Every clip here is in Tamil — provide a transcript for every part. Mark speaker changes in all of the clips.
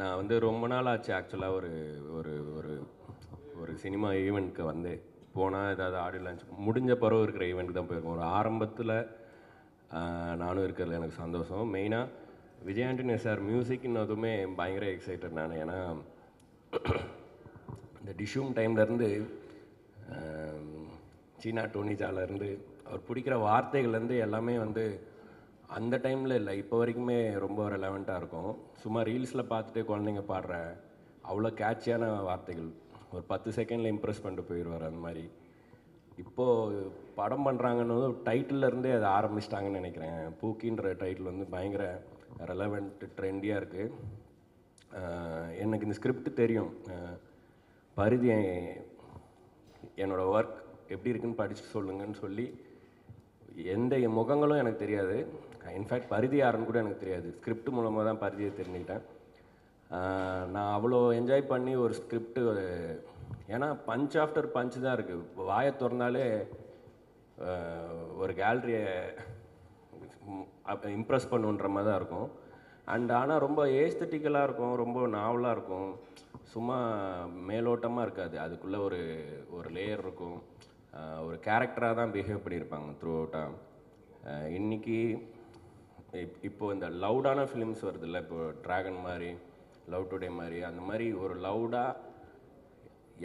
Speaker 1: நான் வந்து ரொம்ப நாள் ஆச்சு ஆக்சுவலாக ஒரு ஒரு ஒரு ஒரு சினிமா ஈவெண்ட்க்கு வந்து. போனால் ஏதாவது ஆடியோ லான்ச் முடிஞ்ச பிறகு இருக்கிற ஈவெண்ட்டுக்கு தான் போயிருக்கோம். ஒரு ஆரம்பத்தில் நானும் இருக்கிறது எனக்கு சந்தோஷம். மெயினாக விஜய் ஆண்டனி சார் மியூசிக்னதுமே பயங்கர எக்ஸைட்டட் நான். ஏன்னா இந்த டிஷ்யூம் டைம்லேருந்து சீனா டோனிஜாலேருந்து அவர் பிடிக்கிற வார்த்தைகள்லேருந்து எல்லாமே வந்து அந்த டைமில் இல்லை இப்போ வரைக்குமே ரொம்ப ரெலவெண்ட்டாக இருக்கும். சும்மா ரீல்ஸில் பார்த்துட்டு குழந்தைங்க பாடுற அவ்வளோ கேட்சியான வார்த்தைகள். ஒரு பத்து செகண்டில் இம்ப்ரெஸ் பண்ணிட்டு போயிடுவார் அந்த மாதிரி. இப்போது படம் பண்ணுறாங்கன்னு டைட்டிலருந்தே அதை ஆரம்பிச்சிட்டாங்கன்னு நினைக்கிறேன். பூக்கின்ற டைட்டில் வந்து பயங்கர ரெலவெண்ட் ட்ரெண்டியாக இருக்குது எனக்கு இந்த ஸ்கிரிப்ட் தெரியும். பருதி பரிதி என்னோடய ஒர்க் எப்படி இருக்குன்னு படித்து சொல்லுங்கன்னு சொல்லி எந்த முகங்களும் எனக்கு தெரியாது. இன்ஃபேக்ட் பரிதி யாருன்னு கூட எனக்கு தெரியாது. ஸ்கிரிப்ட் மூலமாக தான் பரிதியை தெரிஞ்சுக்கிட்டேன். நான் அவ்வளோ என்ஜாய் பண்ணி ஒரு ஸ்கிரிப்ட் ஏன்னா பஞ்ச் ஆஃப்டர் பஞ்ச் தான் இருக்குது வாயை திறந்தாலே ஒரு கேலரியை இம்ப்ரெஸ் பண்ணுன்ற மாதிரி தான் இருக்கும். அண்ட் ஆனால் ரொம்ப ஏஸ்தட்டிக்கலாக இருக்கும் ரொம்ப நாவலாக இருக்கும். சும்மா மேலோட்டமாக இருக்காது. அதுக்குள்ளே ஒரு ஒரு லேயர் இருக்கும். ஒரு கேரக்டராக தான் பிஹேவ் பண்ணியிருப்பாங்க த்ரூ அவுட்டாக இன்றைக்கி இப் இப்போ இந்த லவுடான ஃபிலிம்ஸ் வருதுல்ல இப்போ ட்ராகன் மாதிரி லவ் டுடே மாதிரி அந்த மாதிரி ஒரு லவுடாக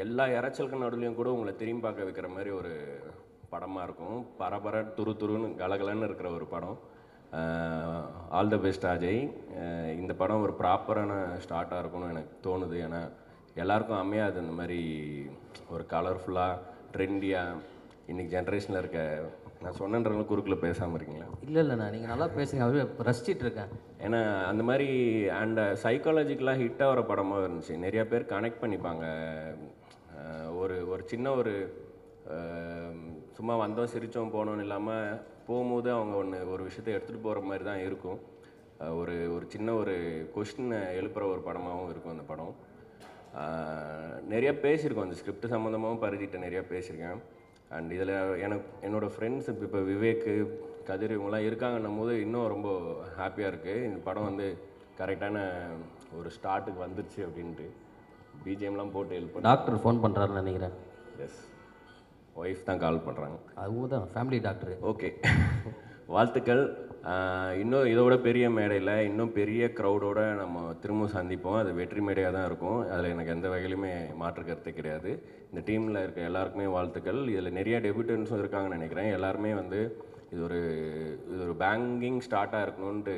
Speaker 1: எல்லா இறைச்சலுக்கு நடுவுலையும் கூட உங்களை திரும்பி பார்க்க வைக்கிற மாதிரி ஒரு படமாக இருக்கும். பரபர துரு துருன்னு கலகலன்னு இருக்கிற ஒரு படம். ஆல் த பெஸ்ட் அஜய் இந்த படம் ஒரு ப்ராப்பரான ஸ்டார்ட்டாக இருக்கும்னு எனக்கு தோணுது. ஏன்னா எல்லாருக்கும் அமையாது இந்த மாதிரி ஒரு கலர்ஃபுல்லாக ட்ரெண்டியாக இன்றைக்கி ஜென்ரேஷனில் இருக்க நான் சொன்னன்றவங்க குறுக்கில் பேசாமல் இருக்கீங்களா?
Speaker 2: இல்லை இல்லைண்ணா நீங்கள் நல்லா பேசுங்க அப்படியே ரசிச்சிட்டு இருக்கேன்.
Speaker 1: ஏன்னா அந்த மாதிரி அண்ட் சைக்காலஜிக்கலாக ஹிட் ஆகிற படமாக இருந்துச்சு. நிறைய பேர் கனெக்ட் பண்ணிப்பாங்க. ஒரு ஒரு சின்ன ஒரு சும்மா வந்தோம் சிரித்தோம் போனோம்னு இல்லாமல் போகும்போது அவங்க ஒன்று ஒரு விஷயத்தை எடுத்துகிட்டு போகிற மாதிரி தான் இருக்கும். ஒரு ஒரு சின்ன ஒரு கொஸ்டினை எழுப்புகிற ஒரு படமாகவும் இருக்கும் அந்த படம். நிறைய பேசியிருக்கோம். அந்த ஸ்கிரிப்ட் சம்மந்தமாகவும் பருதிட்ட நிறையா பேசியிருக்கேன். அண்ட் இதில் எனக்கு என்னோடய ஃப்ரெண்ட்ஸ் இப்போ விவேக்கு கதிர் இவங்கெல்லாம் இருக்காங்கன்னும் போது இன்னும் ரொம்ப ஹாப்பியாக இருக்குது இந்த படம் வந்து கரெக்டான ஒரு ஸ்டார்ட்டுக்கு வந்துருச்சு அப்படின்ட்டு. பிஜிஎம்லாம் போட்டு ஹெல்ப்
Speaker 2: டாக்டர் ஃபோன் பண்ணுறாருன்னு நினைக்கிறேன்.
Speaker 1: எஸ் ஒய்ஃப் தான் கால் பண்ணுறாங்க
Speaker 2: அவங்க தான் ஃபேமிலி டாக்டர்
Speaker 1: ஓகே வாழ்த்துக்கள். இன்னும் இதோட பெரிய மேடையில் இன்னும் பெரிய க்ரௌடோட நம்ம திரும்ப சந்திப்போம். அது வெற்றி மேடையாக தான் இருக்கும். அதில் எனக்கு எந்த வகையிலுமே மாற்று கருத்து கிடையாது. இந்த டீமில் இருக்க எல்லாருக்குமே வாழ்த்துக்கள். இதில் நிறைய டெபியூட்டன்ஸும் இருக்காங்கன்னு நினைக்கிறேன். எல்லாருமே வந்து இது ஒரு இது ஒரு பேங்கிங் ஸ்டார்ட்டாக இருக்கணும்ன்ட்டு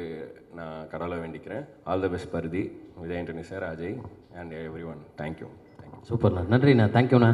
Speaker 1: நான் கடவுளை வேண்டிக்கிறேன். All the best Paruthi. Vijay Antony sir Ajay and everyone thank you thank you
Speaker 2: சூப்பர்ண்ணா. நன்றிண்ணா. தேங்க்யூண்ணா